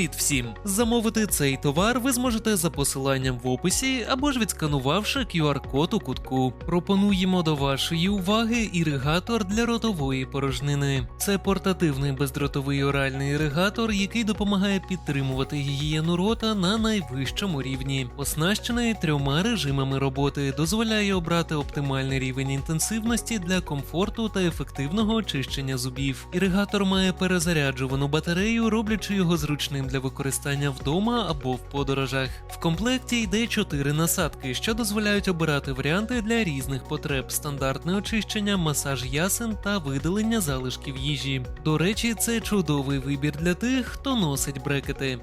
Привіт всім! Замовити цей товар ви зможете за посиланням в описі або ж відсканувавши QR-код у кутку. Пропонуємо до вашої уваги іригатор для ротової порожнини. Це портативний бездротовий оральний іригатор, який допомагає підтримувати гігієну рота на найвищому рівні. Оснащений трьома режимами роботи, дозволяє обрати оптимальний рівень інтенсивності для комфорту та ефективного очищення зубів. Іригатор має перезаряджувану батарею, роблячи його зручним для використання вдома або в подорожах. В комплекті йде чотири насадки, що дозволяють обирати варіанти для різних потреб: стандартне очищення, масаж ясен та видалення залишків їжі. До речі, це чудовий вибір для тих, хто носить брекети.